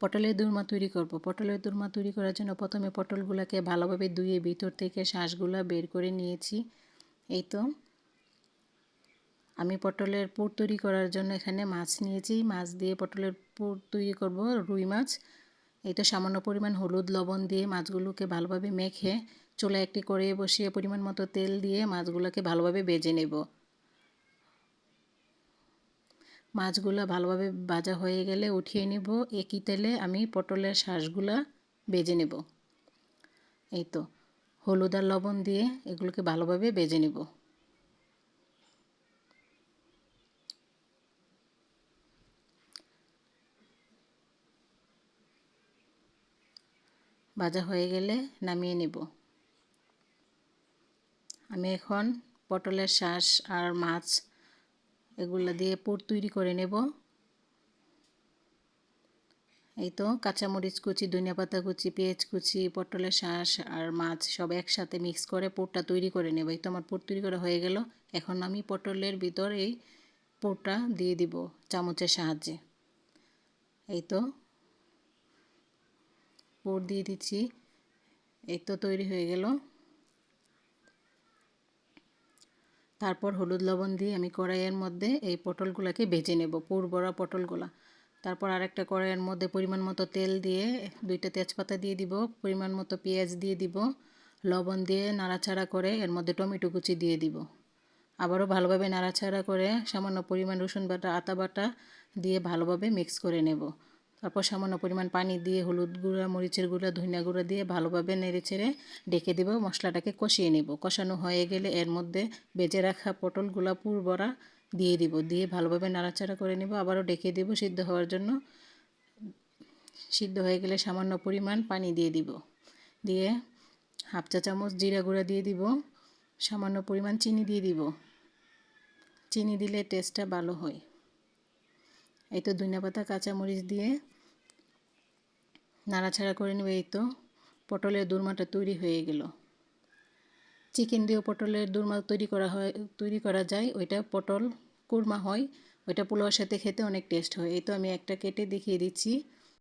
পটলের দুর্মা তৈরি করব। পটলের দুর্মা তৈরি করার জন্য প্রথমে পটলগুলোকে ভালোভাবে ধুয়ে ভিতর থেকে শ্বাসগুলো বের করে নিয়েছি। এই তো। আমি পটলের পুর তৈরি করার জন্য এখানে মাছ নিয়েছি। মাছ দিয়ে পটলের পুর তৈরি করব, রুই মাছ। এই তো সামান্য পরিমাণ হলুদ, লবণ দিয়ে মাছগুলোকে ভালোভাবে মেখে চুলা একটি করে বসিয়ে পরিমাণ মতো তেল দিয়ে মাছগুলোকে ভালোভাবে বেজে নেব। মাছগুলো ভালোভাবে ভাজা হয়ে গেলে উঠিয়ে নেব। একই তেলে আমি পটলের শ্বাসগুলো বেজে নেব। এই তো, হলুদ আর লবণ দিয়ে এগুলোকে ভালোভাবে বেজে নেব। ভাজা হয়ে গেলে নামিয়ে নেব। আমি এখন পটলের শ্বাস আর মাছ এগুলো দিয়ে পুর তৈরি করে নেব। এই তো কাঁচামরিচ কুচি, ধনিয়া পাতা কুচি, পেঁয়াজ কুচি, পটলের শাঁস আর মাছ সব একসাথে মিক্স করে পুরটা তৈরি করে নেব। এই তো আমার পুর তৈরি করা হয়ে গেল। এখন আমি পটলের ভিতর এই পুরটা দিয়ে দিব চামচের সাহায্যে। এই তো পুর দিয়ে দিচ্ছি। এই তো তৈরি হয়ে গেল। তারপর হলুদ লবণ দিয়ে আমি কড়াইয়ের মধ্যে এই পটলগুলোকে ভেজে নেব, পুর বড়া পটলগুলা। তারপর আরেকটা কড়াইয়ের মধ্যে পরিমাণ মতো তেল দিয়ে দুইটা তেজপাতা দিয়ে দিব, পরিমাণ মতো পেঁয়াজ দিয়ে দিব, লবণ দিয়ে নাড়াচাড়া করে এর মধ্যে টমেটো কুচি দিয়ে দিব। আবারও ভালোভাবে নাড়াচাড়া করে সামান্য পরিমাণ রসুন বাটা আতা বাটা দিয়ে ভালোভাবে মিক্স করে নেব। তারপর সামান্য পরিমাণ পানি দিয়ে হলুদ গুঁড়া, মরিচের গুঁড়া, ধনিয়া গুঁড়া দিয়ে ভালোভাবে নেড়ে চেড়ে ডেকে দেব। মশলাটাকে কষিয়ে নেব। কষানো হয়ে গেলে এর মধ্যে বেজে রাখা পটলগুলা পুর বড়া দিয়ে দিব। দিয়ে ভালোভাবে নাড়াচাড়া করে নেব। আবারও ডেকে দেব সিদ্ধ হওয়ার জন্য। সিদ্ধ হয়ে গেলে সামান্য পরিমাণ পানি দিয়ে দিব। দিয়ে হাফ চা চামচ জিরা গুঁড়া দিয়ে দিব। সামান্য পরিমাণ চিনি দিয়ে দিব। চিনি দিলে টেস্টটা ভালো হয়। এই তো ধনিয়া পাতা, কাঁচামরিচ দিয়ে নাড়াচাড়া করে নেবে, এই তো পটলের দুর্মাটা তৈরি হয়ে গেল। চিকেন দিয়েও পটলের দুর্মা তৈরি করা হয়, তৈরি করা যায়। ওইটা পটল, কুরমা হয়। ওইটা পোলাওয়ার সাথে খেতে অনেক টেস্ট হয়। এই তো আমি একটা কেটে দেখিয়ে দিচ্ছি।